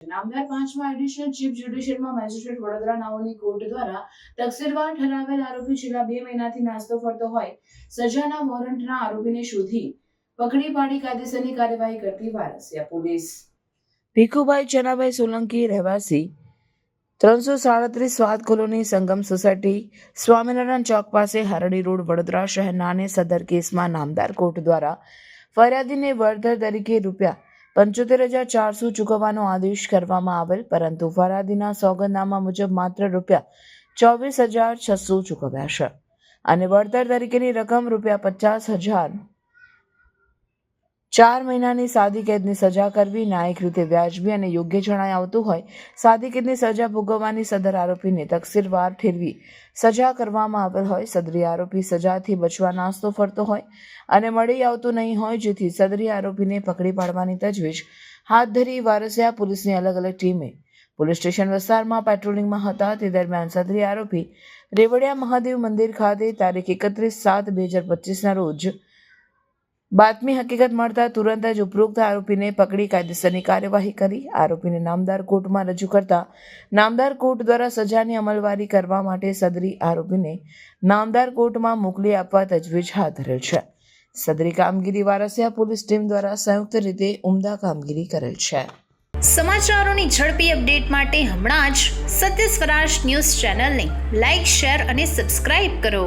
નામદાર પાંચમા additional chief જ્યુડિશિયલમાં મેજિસ્ટ્રેટ વડોદરા નાઓની કોર્ટ દ્વારા તકસીરવાર ઠરાવેલ આરોપી છેલ્લા બે મહિનાથી નાસ્તો ફરતો હોય, સજાના વોરંટના આરોપીને શોધી પકડી પાડી કાયદેસરની કાર્યવાહી કરતી વારસિયા પોલીસ. ભીખુભાઈ ચનાભાઈ સોલંકી રહેવાસી, ત્રણસો સાડત્રીસ સ્વાદ કોલોની સંગમ સોસાયટી, સ્વામિનારાયણ ચોક પાસે હરડી રોડ વડોદરા શહેરના સદર કેસમાં નામદાર કોર્ટ દ્વારા ફરિયાદીને વળતર તરીકે રૂપિયા પંચોતેર હજાર ચારસો ચૂકવવાનો આદેશ કરવામાં આવેલ, પરંતુ ફરાદીના સોગંદનામા મુજબ માત્ર રૂપિયા ચોવીસ હજાર છસો ચૂકવ્યા છે. અને વળતર તરીકેની રકમ રૂપિયા પચાસ હજાર ચાર મહિનાની સાદી કેદની સજા કરવી, ન્યાયિક રીતે વ્યાજબી અને યોગ્ય જણાય આવતું હોય, સાદી કેદની સજા ભોગવવાની સદર આરોપીને તકસીરવાર ઠેરવી. સજા કરવામાં આવેલ હોય, સદરી આરોપી સજાથી બચવા નાસ્તો ફરતો હોય અને મળી આવતું નહીં હોય, જેથી સદરી આરોપીને પકડી પાડવાની તજવીજ. હાથ ધરી વારસિયા પોલીસની અલગ અલગ ટીમે. પોલીસ સ્ટેશન વિસ્તારમાં પેટ્રોલિંગમાં હતા, તે દરમિયાન સદરી આરોપી રેવડિયા મહાદેવ મંદિર ખાતે તારીખ એકત્રીસ સાત બે હજાર પચીસના રોજ બાતમી હકીકત મળતા તુરંત જ ઉપરોક્ત આરોપીને પકડી કાયદેસરની કાર્યવાહી કરી. આરોપીને નામદાર કોર્ટમાં રજૂ કરતા નામદાર કોર્ટ દ્વારા સજાની અમલવારી કરવા માટે સદરી આરોપીને નામદાર કોર્ટમાં મોકલી આપવા તજવીજ હાથ ધરેલ છે. સદરી કામગીરી વારસિયા પોલીસ ટીમ દ્વારા સંયુક્ત રીતે ઉમદા કામગીરી કરેલ છે. સમાચારોની ઝડપી અપડેટ માટે હમણાં જ સત્ય સ્વરાજ ન્યૂઝ ચેનલને લાઇક શેર અને સબસ્ક્રાઇબ કરો.